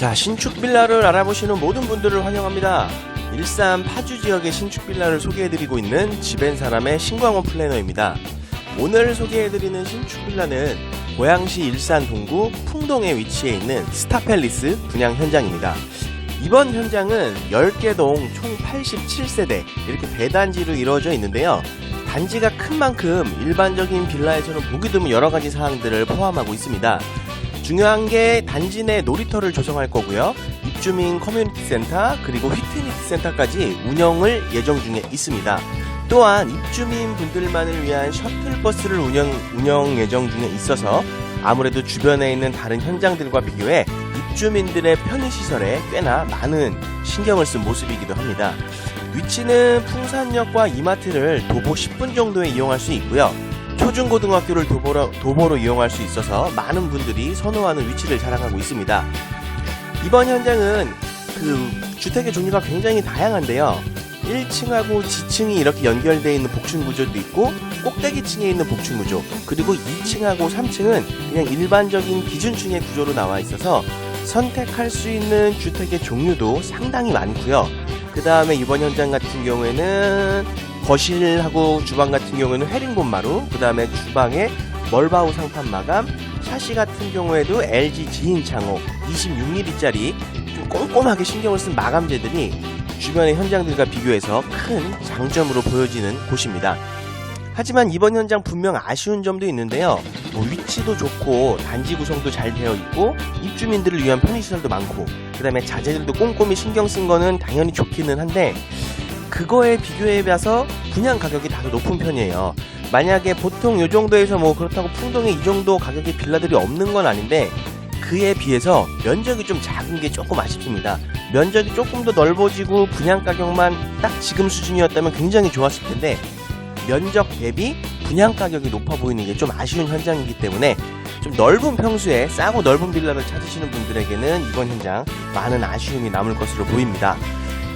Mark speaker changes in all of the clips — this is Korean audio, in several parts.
Speaker 1: 자, 신축 빌라를 알아보시는 모든 분들을 환영합니다. 일산 파주 지역의 신축 빌라를 소개해드리고 있는 집엔 사람의 신광호 플래너입니다. 오늘 소개해드리는 신축 빌라는 고양시 일산 동구 풍동에 위치해 있는 스타팰리스 분양 현장입니다. 이번 현장은 10개 동 총 87세대 이렇게 대단지로 이루어져 있는데요. 단지가 큰 만큼 일반적인 빌라에서는 보기 드문 여러 가지 사항들을 포함하고 있습니다. 중요한 게 단지 내 놀이터를 조성할 거고요. 입주민 커뮤니티 센터 그리고 휘트니스 센터까지 운영을 예정 중에 있습니다. 또한 입주민 분들만을 위한 셔틀버스를 운영, 운영 예정 중에 있어서 아무래도 주변에 있는 다른 현장들과 비교해 입주민들의 편의시설에 꽤나 많은 신경을 쓴 모습이기도 합니다. 위치는 풍산역과 이마트를 도보 10분 정도에 이용할 수 있고요. 초중고등학교를 도보로, 도보로 이용할 수 있어서 많은 분들이 선호하는 위치를 자랑하고 있습니다. 이번 현장은 그 주택의 종류가 굉장히 다양한데요. 1층하고 지층이 이렇게 연결되어 있는 복층 구조도 있고 꼭대기층에 있는 복층 구조 그리고 2층하고 3층은 그냥 일반적인 기준층의 구조로 나와 있어서 선택할 수 있는 주택의 종류도 상당히 많고요. 그 다음에 이번 현장 같은 경우에는 거실하고 주방 같은 경우에는 헤링본 마루, 그 다음에 주방에 멀바우 상판 마감, 샤시 같은 경우에도 LG 지인 창호 26mm짜리 좀 꼼꼼하게 신경을 쓴 마감재들이 주변의 현장들과 비교해서 큰 장점으로 보여지는 곳입니다. 하지만 이번 현장 분명 아쉬운 점도 있는데요. 뭐 위치도 좋고 단지 구성도 잘 되어 있고 입주민들을 위한 편의시설도 많고 그 다음에 자재들도 꼼꼼히 신경 쓴 거는 당연히 좋기는 한데 그거에 비교해 봐서 분양 가격이 다소 높은 편이에요. 만약에 보통 요 정도에서 뭐 그렇다고 풍동에 이 정도 가격의 빌라들이 없는 건 아닌데 그에 비해서 면적이 좀 작은 게 조금 아쉽습니다. 면적이 조금 더 넓어지고 분양 가격만 딱 지금 수준이었다면 굉장히 좋았을 텐데 면적 대비 분양 가격이 높아 보이는 게 좀 아쉬운 현장이기 때문에 좀 넓은 평수에 싸고 넓은 빌라를 찾으시는 분들에게는 이번 현장 많은 아쉬움이 남을 것으로 보입니다.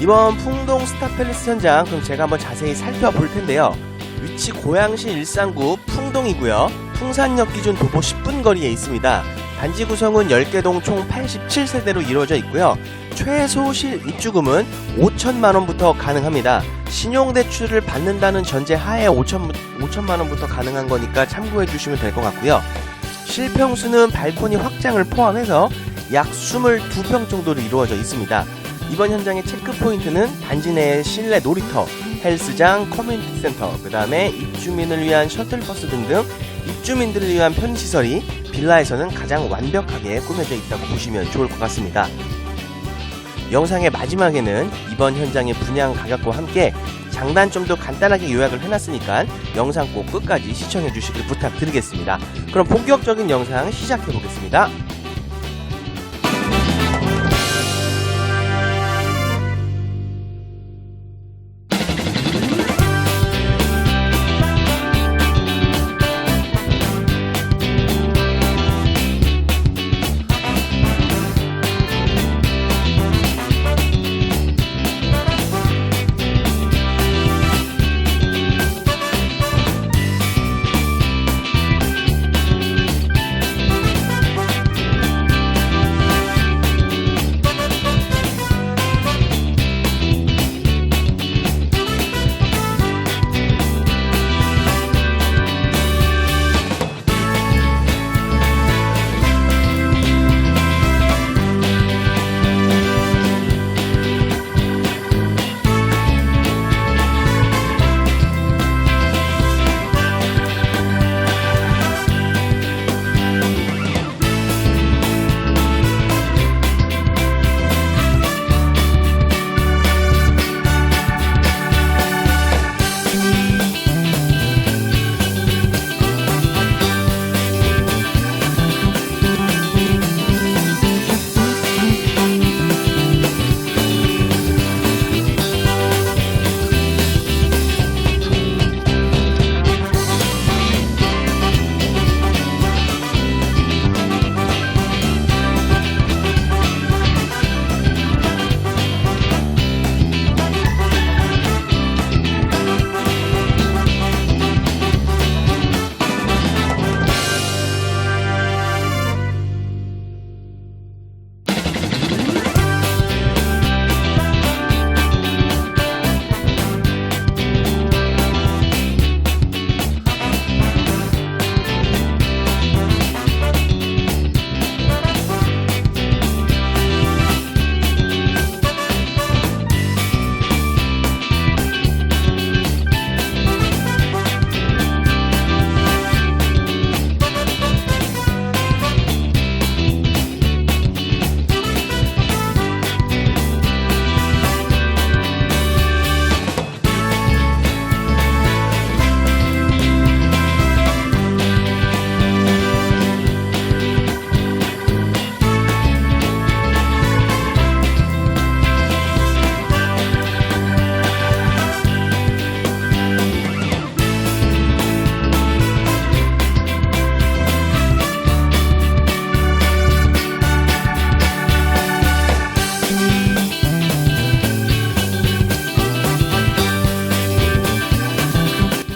Speaker 1: 이번 풍동 스타팰리스 현장 그럼 제가 한번 자세히 살펴볼 텐데요. 위치 고양시 일산구 풍동이고요. 풍산역 기준 도보 10분 거리에 있습니다. 단지 구성은 10개 동 총 87세대로 이루어져 있고요. 최소 실 입주금은 5천만 원부터 가능합니다. 신용대출을 받는다는 전제 하에 5천, 5천만 원부터 가능한 거니까 참고해 주시면 될 것 같고요. 실평수는 발코니 확장을 포함해서 약 22평 정도로 이루어져 있습니다. 이번 현장의 체크 포인트는 단지 내의 실내 놀이터, 헬스장, 커뮤니티 센터, 그 다음에 입주민을 위한 셔틀버스 등등 입주민들을 위한 편의시설이 빌라에서는 가장 완벽하게 꾸며져 있다고 보시면 좋을 것 같습니다. 영상의 마지막에는 이번 현장의 분양 가격과 함께 장단점도 간단하게 요약을 해놨으니까 영상 꼭 끝까지 시청해 주시길 부탁드리겠습니다. 그럼 본격적인 영상 시작해 보겠습니다.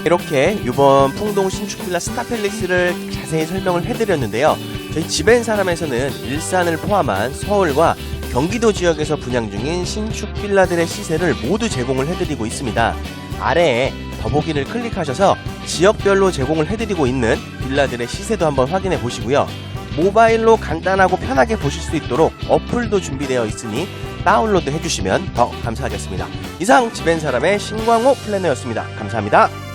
Speaker 1: 이렇게 이번 풍동 신축 빌라 스타펠릭스를 자세히 설명을 해드렸는데요. 저희 집엔 사람에서는 일산을 포함한 서울과 경기도 지역에서 분양 중인 신축 빌라들의 시세를 모두 제공을 해드리고 있습니다. 아래에 더보기를 클릭하셔서 지역별로 제공을 해드리고 있는 빌라들의 시세도 한번 확인해 보시고요. 모바일로 간단하고 편하게 보실 수 있도록 어플도 준비되어 있으니 다운로드 해주시면 더 감사하겠습니다. 이상 집엔 사람의 신광호 플래너였습니다. 감사합니다.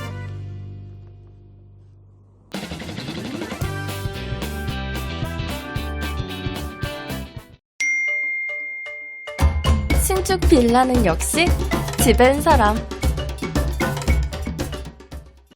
Speaker 2: 신축 빌라는 역시 집엔 사람.